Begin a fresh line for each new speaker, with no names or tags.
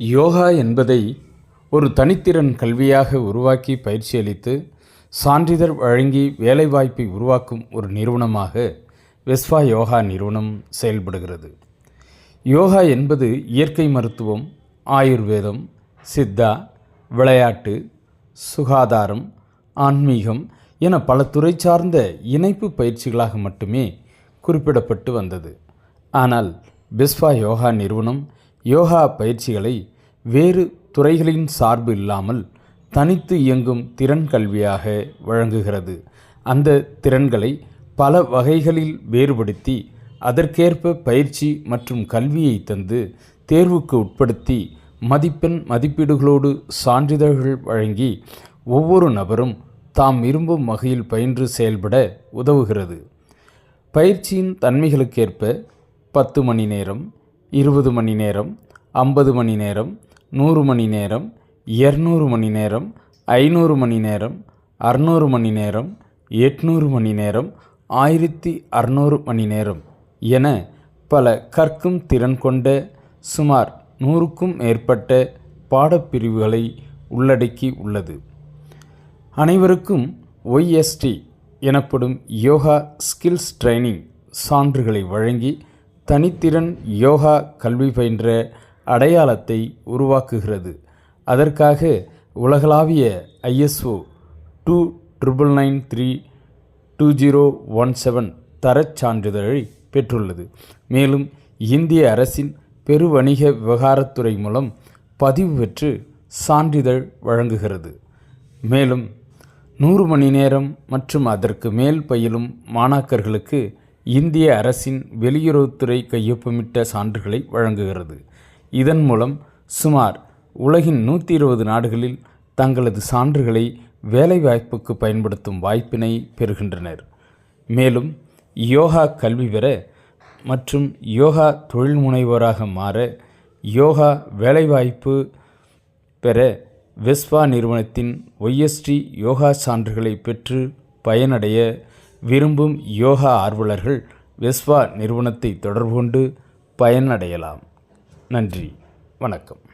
யோகா என்பதை ஒரு தனித்திறன் கல்வியாக உருவாக்கி பயிற்சி அளித்து சான்றிதழ் வழங்கி வேலைவாய்ப்பை உருவாக்கும் ஒரு நிறுவனமாக வெஸ்வா யோகா நிறுவனம் செயல்படுகிறது. யோகா என்பது இயற்கை மருத்துவம் ஆயுர்வேதம் சித்தா விளையாட்டு சுகாதாரம் ஆன்மீகம் என பல துறை சார்ந்த இணைப்பு பயிற்சிகளாக மட்டுமே குறிப்பிடப்பட்டு வந்தது. ஆனால் பிஸ்வா யோகா நிறுவனம் யோகா பயிற்சிகளை வேறு துறைகளின் சார்பு இல்லாமல் தனித்து இயங்கும் திறன் கல்வியாக வழங்குகிறது. அந்த திறன்களை பல வகைகளில் வேறுபடுத்தி அதற்கேற்ப பயிற்சி மற்றும் கல்வியை தந்து தேர்வுக்கு உட்படுத்தி மதிப்பெண் மதிப்பீடுகளோடு சான்றிதழ்கள் வழங்கி ஒவ்வொரு நபரும் தாம் விரும்பும் வகையில் பயின்று செயல்பட உதவுகிறது. பயிற்சியின் தன்மைகளுக்கேற்ப பத்து மணி நேரம் இருபது மணி நேரம் ஐம்பது மணி நேரம் நூறு மணி நேரம் இரநூறு மணி நேரம் ஐநூறு மணி நேரம் அறநூறு மணி நேரம் எட்நூறு மணி நேரம் ஆயிரத்தி அறநூறு மணி நேரம் என பல கற்கும் திறன் கொண்ட சுமார் நூறுக்கும் மேற்பட்ட பாடப்பிரிவுகளை உள்ளடக்கி உள்ளது. அனைவருக்கும் ஒய்எஸ்டி எனப்படும் யோகா ஸ்கில்ஸ் ட்ரைனிங் சான்றுகளை வழங்கி தனித்திறன் யோகா கல்வி பயின்ற அடையாளத்தை உருவாக்குகிறது. அதற்காக உலகளாவிய ISO two triple nine three two zero one seven தரச் சான்றிதழை பெற்றுள்ளது. மேலும் இந்திய அரசின் பெருவணிக விவகாரத்துறை மூலம் பதிவு பெற்று சான்றிதழ் வழங்குகிறது. மேலும் நூறு மணி நேரம் மற்றும் அதற்கு மேல் பயிலும் மாணாக்கர்களுக்கு இந்திய அரசின் வெளியுறவுத்துறை கையொப்பமிட்ட சான்றுகளை வழங்குகிறது. இதன் மூலம் சுமார் உலகின் நூற்றி இருபது நாடுகளில் தங்களது சான்றுகளை வேலைவாய்ப்புக்கு பயன்படுத்தும் வாய்ப்பினை பெறுகின்றனர். மேலும் யோகா கல்வி பெற மற்றும் யோகா தொழில் முனைவோராக மாற யோகா வேலைவாய்ப்பு பெற வெஸ்பா நிறுவனத்தின் ஒய்எஸ்டி யோகா சான்றுகளை பெற்று பயனடைய விரும்பும் யோகா ஆர்வலர்கள் வெஸ்வா நிறுவனத்தை தொடர்பு கொண்டு பயனடையலாம். நன்றி. வணக்கம்.